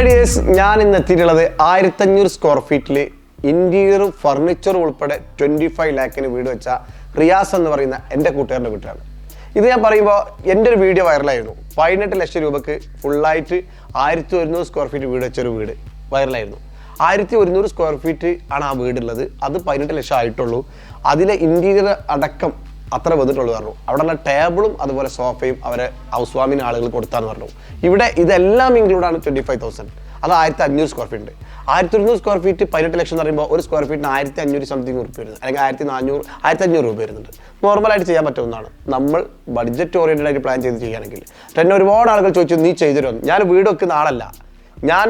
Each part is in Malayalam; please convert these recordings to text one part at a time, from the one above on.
ഹായ് ഞാൻ ഇന്ന് എത്തിയിട്ടുള്ളത് ആയിരത്തഞ്ഞൂറ് സ്ക്വയർ ഫീറ്റിൽ ഇന്റീരിയർ ഫർണിച്ചർ ഉൾപ്പെടെ ട്വന്റി ഫൈവ് ലാക്കിന് വീട് വെച്ച റിയാസ് എന്ന് പറയുന്ന എന്റെ കൂട്ടുകാരന്റെ വീട്ടിലാണ്. ഇത് ഞാൻ പറയുമ്പോൾ എന്റെ ഒരു വീഡിയോ വൈറലായിരുന്നു പതിനെട്ട് ലക്ഷം രൂപക്ക് ഫുള്ളായിട്ട് ആയിരത്തി ഒരുന്നൂറ് സ്ക്വയർ ഫീറ്റ് വീട് വെച്ചൊരു വീട് വൈറലായിരുന്നു ആയിരത്തി ഒരുന്നൂറ് സ്ക്വയർ ഫീറ്റ് ആണ് ആ വീടുള്ളത്. അത് പതിനെട്ട് ലക്ഷം ആയിട്ടുള്ളൂ. അതിലെ ഇന്റീരിയർ അടക്കം അത്ര വന്നിട്ടുള്ളൂ പറഞ്ഞു. അവിടെയുള്ള ടേബിളും അതുപോലെ സോഫയും അവരെ ഹൗസ് വാമിന് ആളുകൾ കൊടുത്താന്ന് പറഞ്ഞു. ഇവിടെ ഇതെല്ലാം ഇൻക്ലൂഡാണ് ട്വന്റി ഫൈവ് തൗസൻഡ് അത് ആയിരത്തി അഞ്ഞൂറ് സ്ക്വയർ ഫീറ്റ് ഉണ്ട്. ആയിരത്തി ഒരുന്നൂറ് സ്ക്വയർ ഫീറ്റ് പതിനെട്ട് ലക്ഷം എന്ന് പറയുമ്പോൾ ഒരു സ്ക്വയർ ഫീറ്റിന് ആയിരത്തി അഞ്ഞൂറ് സംതിങ് രൂപ വരുന്നത് അല്ലെങ്കിൽ ആയിരത്തി നാനൂറ് ആയിരത്തി അഞ്ഞൂറ് രൂപ വരുന്നുണ്ട് നോർമലായിട്ട് ചെയ്യാൻ പറ്റുന്നതാണ് നമ്മൾ ബഡ്ജറ്റ് ഓറിയന്റഡ് ആയിട്ട് പ്ലാൻ ചെയ്ത് ചെയ്യുകയാണെങ്കിൽ. തന്നെ ഒരുപാട് ആളുകൾ ചോദിച്ചു നീ ചെയ്തു തരുമോ ഞാൻ വീട് വെക്കുന്ന ആളല്ല. ഞാൻ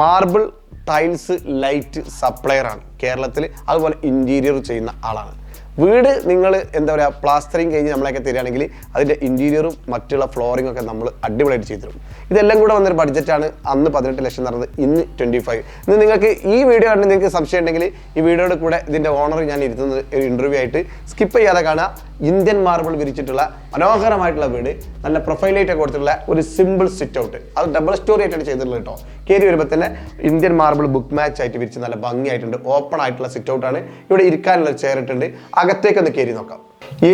മാർബിൾ ടൈൽസ് ലൈറ്റ് സപ്ലയറാണ് കേരളത്തിൽ അതുപോലെ ഇന്റീരിയർ ചെയ്യുന്ന ആളാണ്. വീട് നിങ്ങൾ എന്താ പറയുക പ്ലാസ്റ്ററിങ് കഴിഞ്ഞ് നമ്മളെയൊക്കെ തരികയാണെങ്കിൽ അതിന്റെ ഇന്റീരിയറും മറ്റുള്ള ഫ്ലോറിംഗ് ഒക്കെ നമ്മൾ അടിപൊളിയായിട്ട് ചെയ്തു തരും ഇതെല്ലാം കൂടെ വന്നൊരു ബഡ്ജറ്റാണ് അന്ന് പതിനെട്ട് ലക്ഷം നടന്നത് ഇന്ന് ട്വന്റി ഫൈവ് ഇന്ന് നിങ്ങൾക്ക് ഈ വീഡിയോ കണ്ട് നിങ്ങൾക്ക് സംശയം ഉണ്ടെങ്കിൽ ഈ വീഡിയോയുടെ കൂടെ ഇതിന്റെ ഓണർ ഞാൻ ഇരുത്തുന്നത് ഒരു ഇന്റർവ്യൂ ആയിട്ട് സ്കിപ്പ് ചെയ്യാതെ കാണാം ഇന്ത്യൻ മാർബിൾ വിരിച്ചിട്ടുള്ള മനോഹരമായിട്ടുള്ള വീട് നല്ല പ്രൊഫൈലായിട്ട് കൊടുത്തിട്ടുള്ള ഒരു സിമ്പിൾ സിറ്റ് ഔട്ട് അത് ഡബിൾ സ്റ്റോറി ആയിട്ടാണ് ചെയ്തിട്ടുള്ളത് കേട്ടോ. കയറി വരുമ്പോൾ തന്നെ ഇന്ത്യൻ മാർബിൾ ബുക്ക് മാച്ച് ആയിട്ട് വിരിച്ച് നല്ല ഭംഗിയായിട്ടുണ്ട്. ഓപ്പൺ ആയിട്ടുള്ള സിറ്റ് ഔട്ടാണ് ഇവിടെ ഇരിക്കാനുള്ള ചെയർ ഇട്ടുണ്ട്. അകത്തേക്ക് ഒന്ന് കയറി നോക്കാം.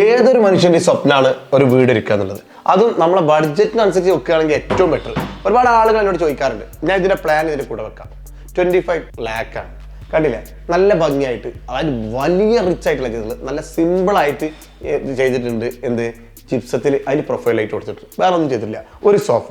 ഏതൊരു മനുഷ്യന്റെ സ്വപ്നമാണ് ഒരു വീട് ഇരിക്കുക എന്നുള്ളത്? അതും നമ്മളെ ബഡ്ജറ്റിനനുസരിച്ച് വെക്കുകയാണെങ്കിൽ ഏറ്റവും ബെറ്റർ ഒരുപാട് ആളുകൾ എന്നോട് ചോദിക്കാറുണ്ട്. ഞാൻ ഇതിന്റെ പ്ലാൻ ഇതിന്റെ കൂടെ വെക്കാം. ട്വന്റി ഫൈവ് ലാക്കാണ് കണ്ടില്ലേ? നല്ല ഭംഗിയായിട്ട് അതായത് വലിയ റിച്ച് ആയിട്ടുള്ള ചെയ്തിട്ടുള്ളത് നല്ല സിമ്പിളായിട്ട് ചെയ്തിട്ടുണ്ട്. എന്ത്? ചിപ്സത്തിൽ അതിന് പ്രൊഫൈലായിട്ട് കൊടുത്തിട്ടുണ്ട്. വേറെ ഒന്നും ചെയ്തിട്ടില്ല. ഒരു സോഫ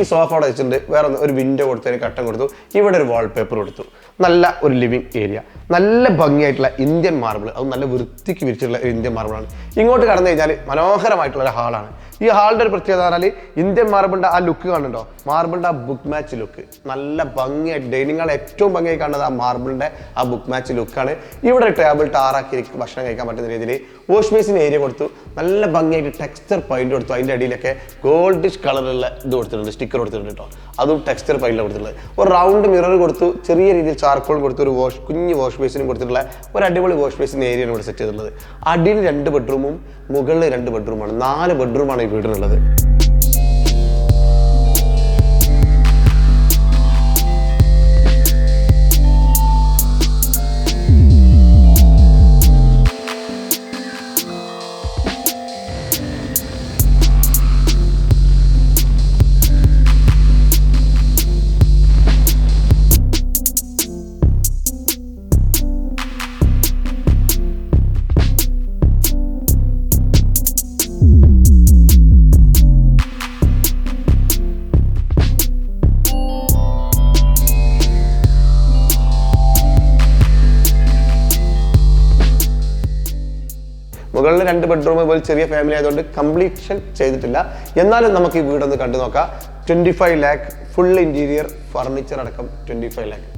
ഈ സോഫ അവിടെ വെച്ചിട്ടുണ്ട് വേറെ ഒരു വിൻഡോ കൊടുത്തതിന് കട്ടൻ കൊടുത്തു. ഇവിടെ ഒരു വാൾപേപ്പർ കൊടുത്തു. നല്ല ഒരു ലിവിങ് ഏരിയ നല്ല ഭംഗിയായിട്ടുള്ള ഇന്ത്യൻ മാർബിൾ അത് നല്ല വൃത്തിക്ക് വിരിച്ചിട്ടുള്ള ഒരു ഇന്ത്യൻ മാർബിളാണ് ഇങ്ങോട്ട് കടന്നു കഴിഞ്ഞാൽ മനോഹരമായിട്ടുള്ള ഒരു ഹാളാണ് ഈ ഹാളിന്റെ ഒരു പ്രത്യേകത പറഞ്ഞാൽ ഇന്ത്യൻ മാർബിളിന്റെ ആ ലുക്ക് കാണുന്നുണ്ടോ മാർബിളിന്റെ ആ ബുക്ക് മാച്ച് ലുക്ക് നല്ല ഭംഗിയായിട്ട് ഡൈനിങ് ഹാൾ ഏറ്റവും ഭംഗിയായി കാണുന്നത് ആ മാർബിളിന്റെ ആ ബുക്ക് മാച്ച് ലുക്കാണ് ഇവിടെ ടേബിൾ ടാറാക്കി ഭക്ഷണം കഴിക്കാൻ പറ്റുന്ന രീതിയിൽ വാഷ് ബേസിന് ഏരിയ കൊടുത്തു. നല്ല ഭംഗിയായിട്ട് ടെക്സ്ചർ പോയിന്റ് കൊടുത്തു. അതിന്റെ അടിയിലൊക്കെ ഗോൾഡിഷ് കളറുള്ള ഇത് കൊടുത്തിട്ടുണ്ട് സ്റ്റിക്കർ കൊടുത്തിട്ടുണ്ട് കേട്ടോ അതും ടെക്സ്ചർ പെയിന്റിൽ കൊടുത്തിട്ടുള്ളത്. ഒരു റൗണ്ട് മിറർ കൊടുത്തു. ചെറിയ രീതിയിൽ ചാർക്കോൾ കൊടുത്തു. ഒരു വാഷ് കുഞ്ഞ് വാഷ് ബേസിനും കൊടുത്തിട്ടുള്ള ഒരു അടിപൊളി വാഷ് ബേസിന് ഏരിയയാണ് ഇവിടെ സെറ്റ് ചെയ്തിട്ടുള്ളത്. അടിയിൽ രണ്ട് ബെഡ്റൂമും മുകളിൽ രണ്ട് ബെഡ്റൂമാണ് നാല് ബെഡ്റൂമാണ് വീടിനുള്ളത് മുകളിൽ രണ്ട് ബെഡ്റൂം പോലെ ചെറിയ ഫാമിലി ആയതുകൊണ്ട് കംപ്ലീഷൻ ചെയ്തിട്ടില്ല. എന്നാലും നമുക്ക് ഈ വീടൊന്ന് കണ്ടു നോക്കാം twenty five lakh full interior furniture അടക്കം ട്വന്റി ഫൈവ് ലാക്ക്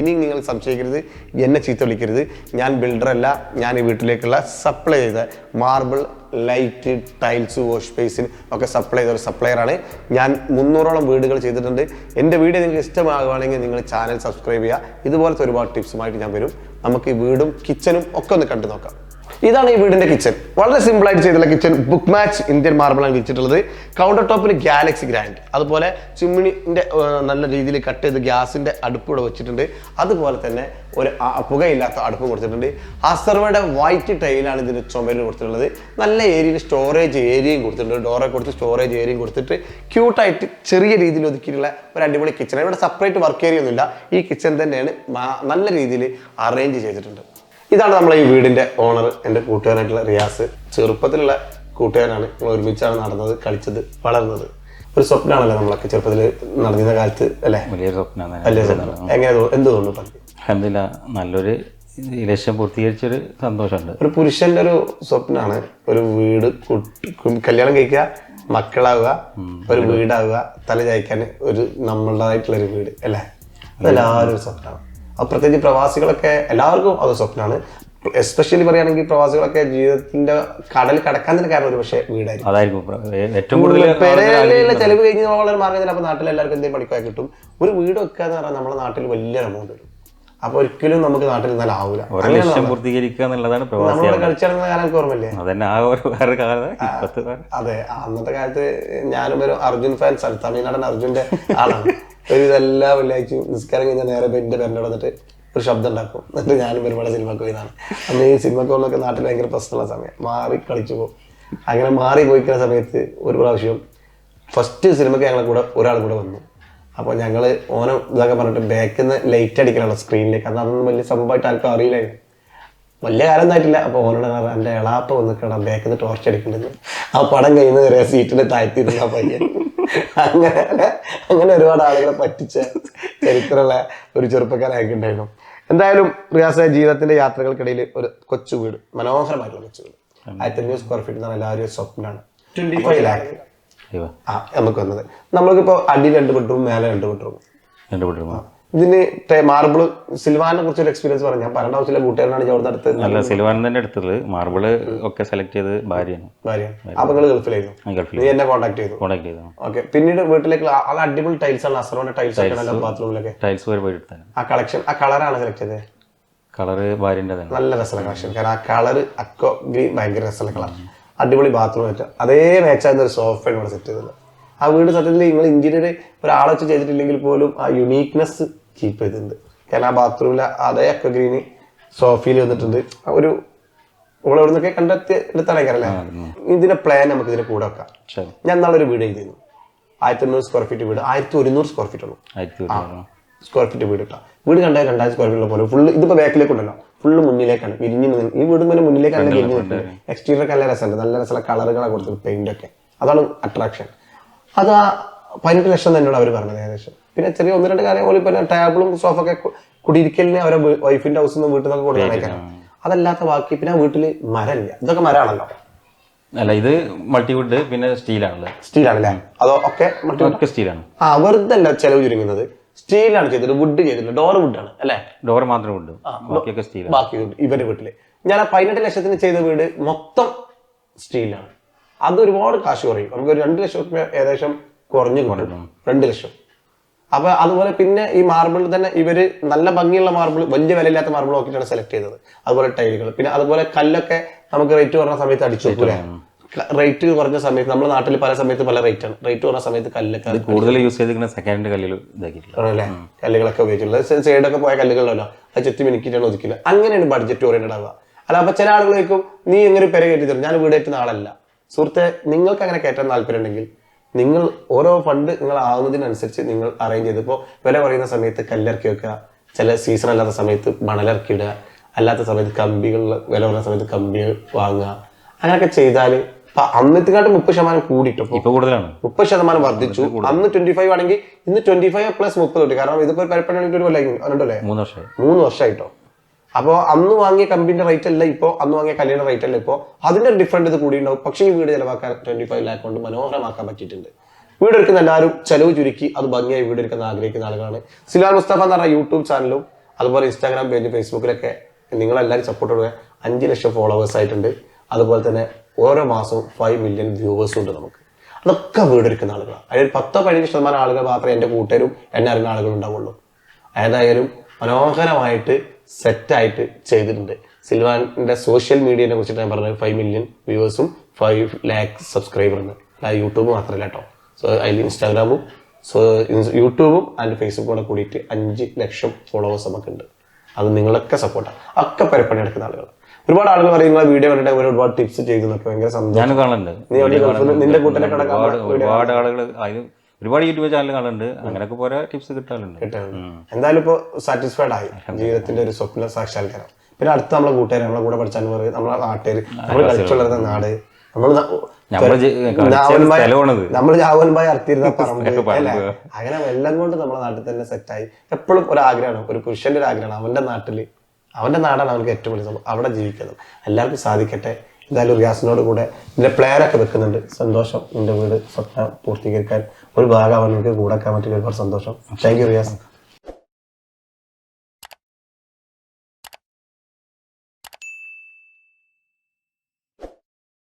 ഇനി നിങ്ങൾ സംശയിക്കരുത് എന്നെ ചീത്ത വിളിക്കരുത്. ഞാൻ ബിൽഡറല്ല ഞാൻ ഈ വീട്ടിലേക്കുള്ള സപ്ലൈ ചെയ്ത marble light tiles wash basin ഒക്കെ സപ്ലൈ ചെയ്ത ഒരു സപ്ലയറാണ് ഞാൻ മുന്നൂറോളം വീടുകൾ ചെയ്തിട്ടുണ്ട്. എന്റെ വീഡിയോ നിങ്ങൾക്ക് ഇഷ്ടമാകുകയാണെങ്കിൽ നിങ്ങൾ ചാനൽ സബ്സ്ക്രൈബ് ചെയ്യുക. ഇതുപോലത്തെ ഒരുപാട് ടിപ്സുമായിട്ട് ഞാൻ വരും. നമുക്ക് ഈ വീടും കിച്ചനും ഒക്കെ ഒന്ന് കണ്ടു നോക്കാം. ഇതാണ് ഈ വീടിന്റെ കിച്ചൺ വളരെ സിമ്പിൾ ആയിട്ട് ചെയ്തിട്ടുള്ള kitchen book match Indian marble ആണ് വിളിച്ചിട്ടുള്ളത് കൗണ്ടർ ടോപ്പിന് ഗാലക്സി ഗ്രാൻഡ് അതുപോലെ ചിമ്മിണിന്റെ നല്ല രീതിയിൽ കട്ട് ചെയ്ത് ഗ്യാസിന്റെ അടുപ്പ് ഇവിടെ വെച്ചിട്ടുണ്ട്. അതുപോലെ തന്നെ ഒരു പുകയില്ലാത്ത അടുപ്പ് കൊടുത്തിട്ടുണ്ട്. അസർവയുടെ വൈറ്റ് ടൈലാണ് ഇതിന് ചുമരിൽ കൊടുത്തിട്ടുള്ളത്. നല്ല ഏരിയയിൽ സ്റ്റോറേജ് ഏരിയയും കൊടുത്തിട്ടുണ്ട്. ഡോറെ കൊടുത്ത് സ്റ്റോറേജ് ഏരിയയും കൊടുത്തിട്ട് ക്യൂട്ടായിട്ട് ചെറിയ രീതിയിൽ ഒതുക്കിയിട്ടുള്ള ഒരു അടിപൊളി കിച്ചൺ ഇവിടെ സെപ്പറേറ്റ് വർക്ക് ഏരിയ ഒന്നുമില്ല. ഈ കിച്ചൺ തന്നെയാണ് നല്ല രീതിയിൽ അറേഞ്ച് ചെയ്തിട്ടുണ്ട്. ഇതാണ് നമ്മളെ ഈ വീടിന്റെ ഓണർ എന്റെ കൂട്ടുകാരനായിട്ടുള്ള റിയാസ്. ചെറുപ്പത്തിലുള്ള കൂട്ടുകാരനാണ്. ഞങ്ങൾ ഒരുമിച്ചാണ് നടന്നത് കളിച്ചത് വളർന്നത്. ഒരു സ്വപ്നമാണല്ലോ നമ്മളൊക്കെ ചെറുപ്പത്തിൽ നടന്നിരുന്ന കാലത്ത് അല്ലേ? വലിയൊരു സ്വപ്നമാണ് വലിയ സ്വപ്നം. എങ്ങനെ എന്ത് തോന്നുന്നു പറഞ്ഞു നല്ലൊരു ലക്ഷ്യം പൂർത്തീകരിച്ചൊരു സന്തോഷമുണ്ട്. ഒരു പുരുഷന്റെ ഒരു സ്വപ്നമാണ് ഒരു വീട് കല്യാണം കഴിക്കുക മക്കളാവുക ഒരു വീടാവുക തല ചായ്ക്കാൻ ഒരു നമ്മളുടേതായിട്ടുള്ള ഒരു വീട് അല്ലേ? അതെല്ലാവരും ഒരു സ്വപ്നമാണ് അത് പ്രത്യേകിച്ച് പ്രവാസികളൊക്കെ എല്ലാവർക്കും അത് സ്വപ്നമാണ് എസ്പെഷ്യലി പറയുകയാണെങ്കിൽ പ്രവാസികളൊക്കെ ജീവിതത്തിന്റെ കടൽ കടക്കാൻ തന്നെ കാരണം ഒരു പക്ഷേ വീടായിരിക്കും. അതായിരിക്കും. ഏറ്റവും കൂടുതൽ ചെലവ് കഴിഞ്ഞ് വളരെ മാർഗത്തിൽ അപ്പൊ നാട്ടിൽ എല്ലാവർക്കും എന്തെങ്കിലും പണിക്കായി കിട്ടും. ഒരു വീട് വെക്കുക എന്ന് പറഞ്ഞാൽ നമ്മുടെ നാട്ടിൽ വലിയ എമൗണ്ട് വരും. അപ്പൊ ഒരിക്കലും നമുക്ക് നാട്ടിൽ നിന്നാൽ ആവൂല. ഒരു ലക്ഷ്യം പൂർത്തീകരിക്കുക എന്നുള്ളതാണ് പ്രവാസി നമ്മളിവിടെ കളിച്ചിറങ്ങുന്ന കാലം ഓർമ്മല്ലേ അതെ അന്നത്തെ കാലത്ത് ഞാനും ഒരു അർജുൻ ഫാൻ തമിഴ്നാടൻ അർജുന്റെ ആളാണ്. ഒരു ഇതെല്ലാം വെള്ളിയാഴ്ചയും നിസ്കാരം കഴിഞ്ഞാൽ നേരെ എന്റെ പേരിന്റെ വന്നിട്ട് ഒരു ശബ്ദം ഉണ്ടാക്കും. എന്നിട്ട് ഞാനും ഒരുപാട് സിനിമക്ക് പോയതാണ് അന്ന് ഈ സിനിമ പോകുന്നൊക്കെ നാട്ടിൽ ഭയങ്കര പ്രശ്നമുള്ള സമയം. മാറി കളിച്ചു പോകും. അങ്ങനെ മാറി പോയിക്കുന്ന സമയത്ത് ഒരു പ്രാവശ്യം ഫസ്റ്റ് സിനിമയ്ക്ക് ഞങ്ങളെ കൂടെ ഒരാൾ കൂടെ വന്നു. അപ്പോൾ ഞങ്ങൾ ഓനെ ഇതൊക്കെ പറഞ്ഞിട്ട് ബാക്കിൽ നിന്ന് ലൈറ്റ് അടിക്കലാണ് സ്ക്രീനിലേക്ക് അത് അതൊന്നും വലിയ സംഭവമായിട്ട് ആർക്കും അറിയില്ലായിരുന്നു. വലിയ കാലം ഒന്നായിട്ടില്ല അപ്പൊ ഓനോട് എന്റെ എളാപ്പ വന്നിട്ടാണ് ബാക്കിൽ നിന്ന് ടോർച്ച് അടിക്കേണ്ടത് ആ പടം കഴിയുന്ന വരെ സീറ്റിന്റെ താഴ്ത്തിയിരുന്ന ആ പയ്യൻ. അങ്ങനെ അങ്ങനെ ഒരുപാട് ആളുകളെ പറ്റിച്ച ചരിത്രമുള്ള ഒരു ചെറുപ്പക്കാരായിരിക്കും ഉണ്ടായിരുന്നു എന്തായാലും റിയാസ ജീവിതത്തിന്റെ യാത്രകൾക്കിടയിൽ ഒരു കൊച്ചു വീട് മനോഹരമായിട്ടുള്ള കൊച്ചു വീട്. ആയിരത്തി അഞ്ഞൂറ് സ്ക്വയർ ഫീറ്റ് എന്ന് പറഞ്ഞാൽ എല്ലാവരും സ്വപ്നമാണ്. നമുക്ക് വന്നത്. നമ്മൾക്കിപ്പോ അടി രണ്ട് ബെഡ്റൂം മേലെ രണ്ട് ബെഡ്റൂം രണ്ട് ബെഡ്റൂം ഇതിന് മാർബിൾ സിൽവാനെ കുറിച്ച് ഒരു എക്സ്പീരിയൻസ് പറഞ്ഞു ഞാൻ പറയേണ്ട ആവശ്യമില്ല. കൂട്ടുകാരനാണ് ഞാൻ അവിടെ നടത്തുന്നത് നല്ല സിൽവാൻ തന്നെ എടുത്തത്. മാർബിൾ ഒക്കെ സെലക്ട് ചെയ്ത് ഭാര്യയാണ്. ഭാര്യ അപ്പൊ നിങ്ങൾ ഗൾഫിലായിരുന്നു. ഗൾഫിൽ നീ എന്നെ കോൺടാക്ട് ചെയ്തു. കോൺടാക്ട് ചെയ്തു. ഓക്കെ. പിന്നീട് വീട്ടിലേക്ക് അത് അടിപൊളി ടൈൽസ് ആണ്. അസറോന്റെ ടൈൽസ് ഒക്കെ ബാത്റൂമിലൊക്കെ ടൈൽസ് വരെ പോയി എടുത്താണ് ആ കളക്ഷൻ ആ കളറാണ് സെലക്ട് ചെയ്തത്. കളറ് ഭാര്യന്റെ തന്നെ. നല്ല രസമുള്ള കളക്ഷൻ കാരണം ആ കളർ അക്കോ ഗ്രീൻ ഭയങ്കര രസമുള്ള കളർ അടിപൊളി ബാത്റൂം വെച്ചാൽ അതേ മാച്ചായിരുന്ന ഒരു സോഫയാണ് ഇവിടെ സെറ്റ് ചെയ്തത്. ആ വീട് സത്യത്തിൽ നിങ്ങൾ ഇന്റീരിയർ ഒരാളെ വെച്ച് ചെയ്തിട്ടില്ലെങ്കിൽ പോലും ആ യുണീക്നെസ് കീപ്പ് ചെയ്തിട്ടുണ്ട്. കാരണം ആ ബാത്റൂമിലെ അതേ അക്ക ഗ്രീന് സോഫിയിൽ വന്നിട്ടുണ്ട്. ഒരു നമ്മൾ എവിടെ നിന്നൊക്കെ കണ്ടെത്തി എടുത്താണേക്കാരല്ലേ ഇതിന്റെ പ്ലാൻ നമുക്ക് ഇതിന്റെ കൂടെ വെക്കാം. ഞാൻ നാളെ ഒരു വീട് എഴുതിയിരുന്നു. ആയിരത്തി എണ്ണൂറ് സ്ക്വയർ ഫീറ്റ് വീട് ആയിരത്തി ഒരുന്നൂറ് സ്ക്വയർ ഫീറ്റ് ഉള്ളൂ സ്ക്വയർ ഫീറ്റ് വീട് ഇട്ടാ വീട് കണ്ടാൽ രണ്ടായിരം സ്ക്വയർ ഫീറ്റ് പോലെ. ഫുള്ള് ഇതിപ്പോ ബാക്കിലേക്ക് ഉണ്ടല്ലോ ഫുള്ള് മുന്നിലേക്കാണ് വിരിഞ്ഞു ഈ വീട് പിന്നെ മുന്നിലേക്കാണ് വിരിഞ്ഞു നിൽക്കുന്നത്. എക്സ്റ്റീരിയർ നല്ല രസമുണ്ട്. നല്ല രസമുള്ള കളറുകളാണ് കൊടുത്തത് പെയിന്റ് ഒക്കെ. അതാണ് അട്രാക്ഷൻ അത് ആ പതിനെട്ട് ലക്ഷം തന്നെയാണ് അവർ പറഞ്ഞത് ഏകദേശം. പിന്നെ ചെറിയ ഒന്ന് രണ്ട് കാര്യം പോലും പിന്നെ ടേബിളും സോഫ ഒക്കെ കുടിയിരിക്കലിനെ അവരെ വൈഫിന്റെ ഹൗസിൽ നിന്ന് വീട്ടിൽ നിന്നൊക്കെ കൊടുക്കാനൊക്കെ അതല്ലാത്ത ബാക്കി പിന്നെ ആ വീട്ടിൽ മരമില്ല. ഇതൊക്കെ മരമാണല്ലോ. അല്ല ഇത് മൾട്ടിവുഡ് പിന്നെ സ്റ്റീലാണല്ലേ? സ്റ്റീലാണല്ലേ അതോ ഒക്കെ മൾട്ടിവുഡ് സ്റ്റീലാണ്. ആ വെറുതെ അല്ല ചെലവ് ചുരുങ്ങുന്നത്. സ്റ്റീലാണ് ചെയ്തത് വുഡ് ചെയ്തിട്ടുണ്ട്. ഡോർ വുഡാണ് അല്ലേ? ഡോർ മാത്രം വുഡ് ബാക്കിയൊക്കെ സ്റ്റീൽ ബാക്കി ഇവരുടെ വീട്ടിൽ. ഞാൻ ആ പതിനെട്ട് ലക്ഷത്തിന് ചെയ്ത വീട് മൊത്തം സ്റ്റീലാണ്. അത് ഒരുപാട് കാശ് കുറയും. നമുക്ക് ഒരു രണ്ട് ലക്ഷം ഏകദേശം കുറഞ്ഞു കുറഞ്ഞു. രണ്ട് ലക്ഷം. അപ്പൊ അതുപോലെ പിന്നെ ഈ മാർബിൾ തന്നെ ഇവർ നല്ല ഭംഗിയുള്ള മാർബിൾ വലിയ വിലയില്ലാത്ത മാർബിൾ നോക്കിയിട്ടാണ് സെലക്ട് ചെയ്തത്. അതുപോലെ ടൈലുകൾ പിന്നെ അതുപോലെ കല്ലൊക്കെ നമുക്ക് റേറ്റ് കുറഞ്ഞ സമയത്ത് അടിച്ചു നോക്കൂലേ റേറ്റ് കുറഞ്ഞ. സമയത്ത് നമ്മുടെ നാട്ടിൽ പല സമയത്ത് പല റേറ്റ് ആണ്. റേറ്റ് കുറഞ്ഞ സമയത്ത് കല്ലൊക്കെ കൂടുതൽ യൂസ് ചെയ്തിരിക്കുന്ന സെക്കൻഡ് ഇതാക്കിയിട്ടില്ല ആണല്ലേ? കല്ലുകളൊക്കെ ഉപയോഗിച്ചിട്ടുള്ളത്. സൈഡൊക്കെ പോയ കല്ലുകളല്ലോ അത് ചെത്തി മിനിക്കിട്ടാണ് ഒതുക്കില്ല അങ്ങനെയാണ് ബഡ്ജറ്റ് ഓറിയന്റഡ് ആവുക. അല്ല അപ്പൊ ചില ആളുകൾ ചോദിക്കും നീ എങ്ങനെ പെര കയറ്റി തരും ഞാൻ വീട് കയറ്റുന്ന ആളല്ല സുഹൃത്തെ നിങ്ങൾക്ക് അങ്ങനെ കയറ്റാൻ താല്പര്യം ഉണ്ടെങ്കിൽ നിങ്ങൾ ഓരോ ഫണ്ട് നിങ്ങൾ ആവുന്നതിനനുസരിച്ച് നിങ്ങൾ അറേഞ്ച് ചെയ്ത്. ഇപ്പോൾ വില കുറയുന്ന സമയത്ത് കല്ലിറക്കി വെക്കുക. ചില സീസൺ അല്ലാത്ത സമയത്ത് മണലിറക്കി ഇടുക. അല്ലാത്ത സമയത്ത് കമ്പികളിൽ വില കുറഞ്ഞ സമയത്ത് കമ്പി വാങ്ങുക. അങ്ങനെയൊക്കെ ചെയ്താൽ ഇപ്പൊ അന്നത്തെക്കാട്ട് മുപ്പത് ശതമാനം കൂടിയിട്ടു ഇപ്പൊ? കൂടുതലാണ്. മുപ്പത് ശതമാനം വർദ്ധിച്ചു. അന്ന് ട്വന്റി ഫൈവ് ആണെങ്കിൽ ഇന്ന് ട്വന്റി ഫൈവ് പ്ലസ് മുപ്പത് കിട്ടി കാരണം ഇതിപ്പോ പരപ്പനായിട്ട് ഒരു കൊല്ലം? രണ്ടല്ലേ മൂന്ന് വർഷമായി. മൂന്ന് വർഷമായിട്ടോ? അപ്പോൾ അന്ന് വാങ്ങിയ കമ്പിന്റെ റേറ്റ് അല്ല ഇപ്പോൾ അന്ന് വാങ്ങിയ കല്ലിന്റെ റേറ്റ് അല്ല ഇപ്പോൾ അതിന്റെ ഡിഫറന്റ് ഇത് കൂടി ഉണ്ടാവും പക്ഷേ ഈ വീട് ചിലവാക്കാൻ ട്വന്റി ഫൈവ് ലാക്ക് കൊണ്ട് മനോഹരമാക്കാൻ പറ്റിയിട്ടുണ്ട്. വീട് എടുക്കുന്ന എല്ലാവരും ചെലവ് ചുരുക്കി അത് ഭംഗിയായി വീട് എടുക്കുന്ന ആഗ്രഹിക്കുന്ന ആളുകളാണ്. സിലാൽ മുസ്തഫ എന്ന് പറഞ്ഞ യൂട്യൂബ് ചാനലും അതുപോലെ ഇൻസ്റ്റാഗ്രാം പേജ് ഫേസ്ബുക്കിലൊക്കെ നിങ്ങളെല്ലാവരും സപ്പോർട്ട് കൊടുക്കുക അഞ്ച് ലക്ഷം ഫോളോവേഴ്സ് ആയിട്ടുണ്ട്. അതുപോലെ തന്നെ ഓരോ മാസവും ഫൈവ് മില്യൺ വ്യൂവേഴ്സും ഉണ്ട് നമുക്ക്. അതൊക്കെ വീടെടുക്കുന്ന ആളുകളാണ് അതിൽ പത്തോ പതിനഞ്ച് ശതമാനം ആളുകൾ മാത്രമേ എന്റെ കൂട്ടരും എന്നെ അറിയുന്ന ആളുകൾ ഉണ്ടാവുള്ളൂ. ഏതായാലും മനോഹരമായിട്ട് സെറ്റായിട്ട് ചെയ്തിട്ടുണ്ട്. സിൽവാന്റെ സോഷ്യൽ മീഡിയനെ കുറിച്ചിട്ട് ഞാൻ പറഞ്ഞത് ഫൈവ് മില്യൺ വ്യൂവേഴ്സും ഫൈവ് ലാക്ക് സബ്സ്ക്രൈബറും അതായത് യൂട്യൂബ് മാത്രമല്ല കേട്ടോ സോ അതിൽ ഇൻസ്റ്റാഗ്രാമും സോ യൂട്യൂബും ആൻഡ് ഫേസ്ബുക്കും കൂടെ കൂടിയിട്ട് അഞ്ച് ലക്ഷം ഫോളോവേഴ്സ് നമുക്കുണ്ട് അത് നിങ്ങളൊക്കെ സപ്പോർട്ടാണ് ഒക്കെ പരപ്പണി എടുക്കുന്ന ആളുകൾ ഒരുപാട് ആളുകൾ പറയും നിങ്ങളെ വീഡിയോ കണ്ടിട്ട് അവർ ഒരുപാട് ടിപ്സ് ചെയ്തു എന്നൊക്കെ ഭയങ്കര സന്തോഷം. ഞാൻ കാണലുണ്ട്. നിന്റെ കൂട്ടിനെ ഒരുപാട് ആളുകൾ അതിന് ഒരുപാട് യൂട്യൂബ് ചാനൽ കാണുന്നുണ്ട്. അങ്ങനെയൊക്കെ പോരാ ടിപ്സ് കിട്ടാറുണ്ട്. എന്തായാലും ഇപ്പോൾ സാറ്റിസ്ഫൈഡ് ആയി. ജീവിതത്തിന്റെ ഒരു സ്വപ്ന സാക്ഷാത്കാരം. പിന്നെ അടുത്ത നമ്മളെ കൂട്ടുകാർ നമ്മളെ കൂടെ പഠിച്ചാൽ പറയും നമ്മളെ നാട്ടുകാർ നമ്മൾ കളിച്ചു വളർന്ന നാട് നമ്മൾ നമ്മൾ ജാവൻബായി അർത്തിരുന്ന പറമ്പ് പറമ്പ്. അങ്ങനെ എല്ലാം കൊണ്ട് നമ്മളെ നാട്ടിൽ തന്നെ സെറ്റായി എപ്പോഴും ഒരു ആഗ്രഹമാണ് ഒരു പുരുഷന്റെ ഒരു ആഗ്രഹമാണ്. അവന്റെ നാട്ടിൽ അവന്റെ നാടാണ് അവർക്ക് ഏറ്റവും വലിയ അവിടെ ജീവിക്കുന്നത്. എല്ലാവർക്കും സാധിക്കട്ടെ. എന്തായാലും റിയാസിനോട് കൂടെ ഇതിന്റെ പ്ലാനൊക്കെ വെക്കുന്നുണ്ട്. സന്തോഷം. നിന്റെ വീട് സ്വപ്നം പൂർത്തീകരിക്കാൻ ഒരു ഭാഗമാണ് എനിക്ക് കൂടെ പറ്റിയ ഒരുപാട് സന്തോഷം. Thank you Riyas.